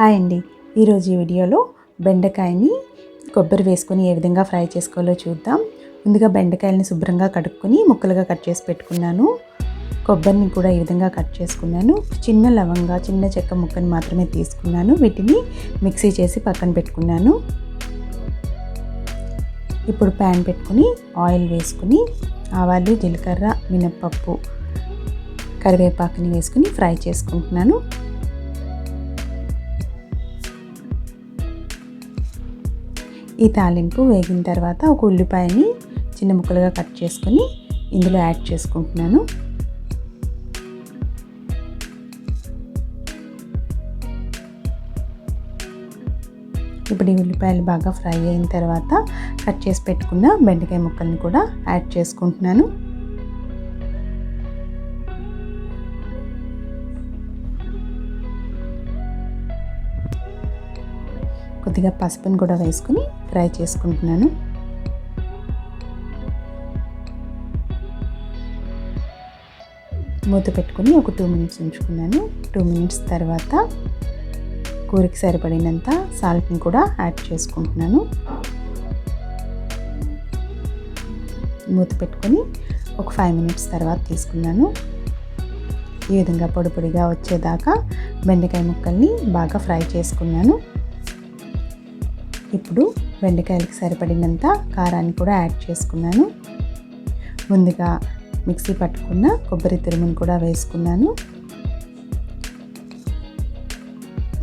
Hi అండి. ఈరోజు ఈ వీడియోలో బెండకాయని కొబ్బరి వేసుకొని ఏ విధంగా ఫ్రై చేసుకోవాలో చూద్దాం. ముందుగా బెండకాయలని శుభ్రంగా కడుక్కొని ముక్కలుగా కట్ చేసి పెట్టుకున్నాను. కొబ్బరిని కూడా ఈ విధంగా కట్ చేసుకున్నాను. చిన్న లవంగా చిన్న చెక్క ముక్కని మాత్రమే తీసుకున్నాను. వీటిని మిక్సీ చేసి పక్కన పెట్టుకున్నాను. ఇప్పుడు ప్యాన్ పెట్టుకుని ఆయిల్ వేసుకుని ఆవాలు జీలకర్ర మినప్పప్పు కరివేపాకుని వేసుకుని ఫ్రై చేసుకుంటున్నాను. ఈ తాలింపు వేగిన తర్వాత ఒక ఉల్లిపాయని చిన్న ముక్కలుగా కట్ చేసుకొని ఇందులో యాడ్ చేసుకుంటున్నాను. ఇప్పుడు ఈ ఉల్లిపాయలు బాగా ఫ్రై అయిన తర్వాత కట్ చేసి పెట్టుకున్న బెండకాయ ముక్కల్ని కూడా యాడ్ చేసుకుంటున్నాను. కొద్దిగా పసుపుని కూడా వేసుకుని ఫ్రై చేసుకుంటున్నాను. మూత పెట్టుకుని ఒక టూ మినిట్స్ ఉంచుకున్నాను. టూ మినిట్స్ తర్వాత కూరకి సరిపడినంత సాల్ట్ని కూడా యాడ్ చేసుకుంటున్నాను. మూత పెట్టుకొని ఒక ఫైవ్ మినిట్స్ తర్వాత తీసుకున్నాను. ఈ విధంగా పొడి పొడిగా వచ్చేదాకా బెండకాయ ముక్కల్ని బాగా ఫ్రై చేసుకున్నాను. ఇప్పుడు బెండకాయలకు సరిపడినంత కారాన్ని కూడా యాడ్ చేసుకున్నాను. ముందుగా మిక్సీ పట్టుకున్న కొబ్బరి తురుమును కూడా వేసుకున్నాను.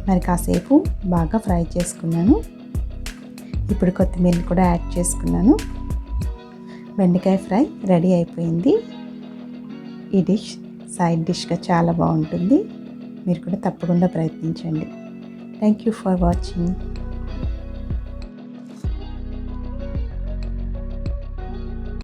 మరి కాసేపు బాగా ఫ్రై చేసుకున్నాను. ఇప్పుడు కొత్తిమీర కూడా యాడ్ చేసుకున్నాను. బెండకాయ ఫ్రై రెడీ అయిపోయింది. ఈ డిష్ సైడ్ డిష్గా చాలా బాగుంటుంది. మీరు కూడా తప్పకుండా ప్రయత్నించండి. Thank you for watching.